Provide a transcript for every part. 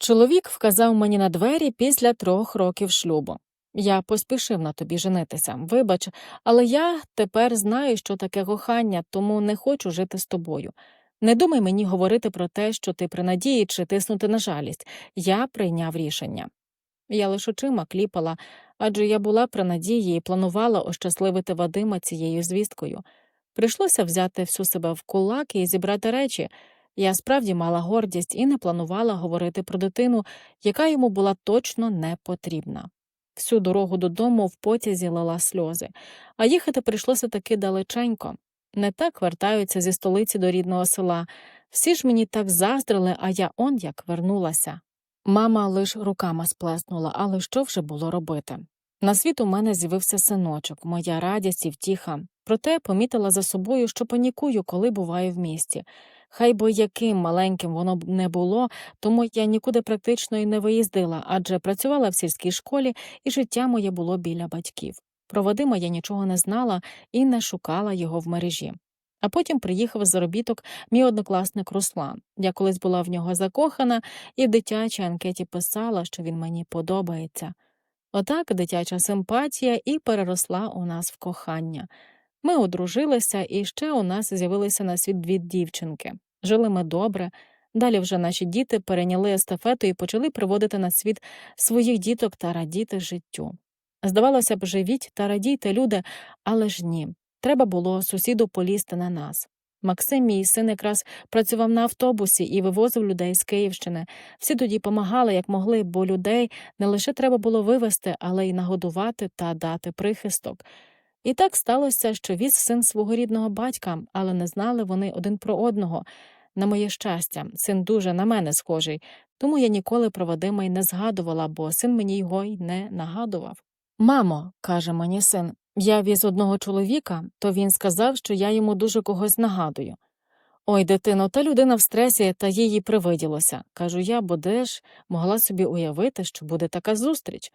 Чоловік вказав мені на двері після трьох років шлюбу. Я поспішив на тобі женитися. Вибач, але я тепер знаю, що таке кохання, тому не хочу жити з тобою. Не думай мені говорити про те, що ти при надії чи тиснути на жалість. Я прийняв рішення. Я лише очима кліпала, адже я була при надії і планувала ощасливити Вадима цією звісткою. Прийшлося взяти всю себе в кулак і зібрати речі. Я справді мала гордість і не планувала говорити про дитину, яка йому була точно не потрібна. Всю дорогу додому в потязі лила сльози, а їхати прийшлося таки далеченько. Не так вертаються зі столиці до рідного села. Всі ж мені так заздрили, а я он як вернулася. Мама лиш руками сплеснула, але що вже було робити? На світ у мене з'явився синочок, моя радість і втіха. Проте помітила за собою, що панікую, коли буваю в місті. Хай би яким маленьким воно б не було, тому я нікуди практично і не виїздила, адже працювала в сільській школі, і життя моє було біля батьків. Про Вадима я нічого не знала і не шукала його в мережі. А потім приїхав з заробіток мій однокласник Руслан. Я колись була в нього закохана і в дитячій анкеті писала, що він мені подобається. Отак дитяча симпатія і переросла у нас в кохання. Ми одружилися, і ще у нас з'явилися на світ дві дівчинки. Жили ми добре. Далі вже наші діти перейняли естафету і почали приводити на світ своїх діток та радіти життю. Здавалося б, живіть та радійте, люди, але ж ні. Треба було сусіду полізти на нас. Максим, мій син, якраз працював на автобусі і вивозив людей з Київщини. Всі тоді помагали, як могли, бо людей не лише треба було вивезти, але й нагодувати та дати прихисток. І так сталося, що віз син свого рідного батька, але не знали вони один про одного. На моє щастя, син дуже на мене схожий, тому я ніколи про Вадима й не згадувала, бо син мені його й не нагадував. Мамо, каже мені син, я віз одного чоловіка, то він сказав, що я йому дуже когось нагадую. Ой, дитино, та людина в стресі, та їй привиділося. Кажу я, бо де ж могла собі уявити, що буде така зустріч.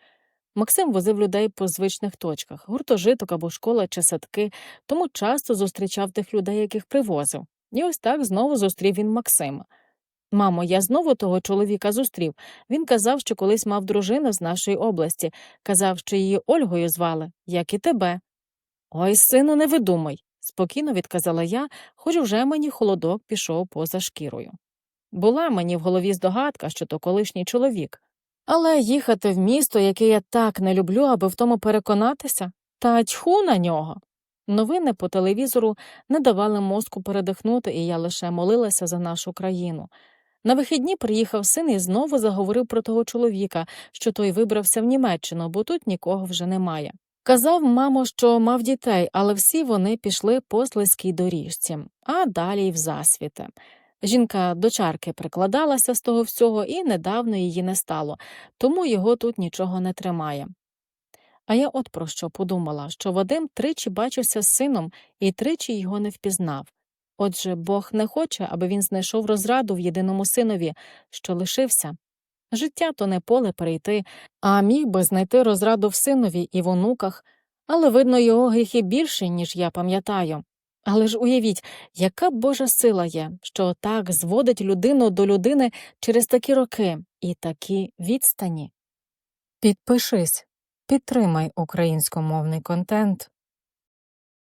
Максим возив людей по звичних точках гуртожиток або школа чи садки, тому часто зустрічав тих людей, яких привозив. І ось так знову зустрів він Максима. Мамо, я знову того чоловіка зустрів. Він казав, що колись мав дружину з нашої області, казав, що її Ольгою звали, як і тебе. Ой, сину, не видумай, спокійно відказала я, хоч уже мені холодок пішов поза шкірою. Була мені в голові здогадка, що то колишній чоловік. Але їхати в місто, яке я так не люблю, аби в тому переконатися, та тьху на нього. Новини по телевізору не давали мозку передихнути, і я лише молилася за нашу країну. На вихідні приїхав син і знову заговорив про того чоловіка, що той вибрався в Німеччину, бо тут нікого вже немає. Казав, мамо, що мав дітей, але всі вони пішли по слизькій доріжці, а далі й в засвіти. Жінка до чарки прикладалася з того всього, і недавно її не стало, тому його тут нічого не тримає. А я от про що подумала, що Вадим тричі бачився з сином і тричі його не впізнав. Отже, Бог не хоче, аби він знайшов розраду в єдиному синові, що лишився. Життя то не поле перейти, а міг би знайти розраду в синові і в онуках, але, видно, його гріхи більші, ніж я пам'ятаю. Але ж уявіть, яка Божа сила є, що так зводить людину до людини через такі роки і такі відстані. Підпишись, підтримай українськомовний контент.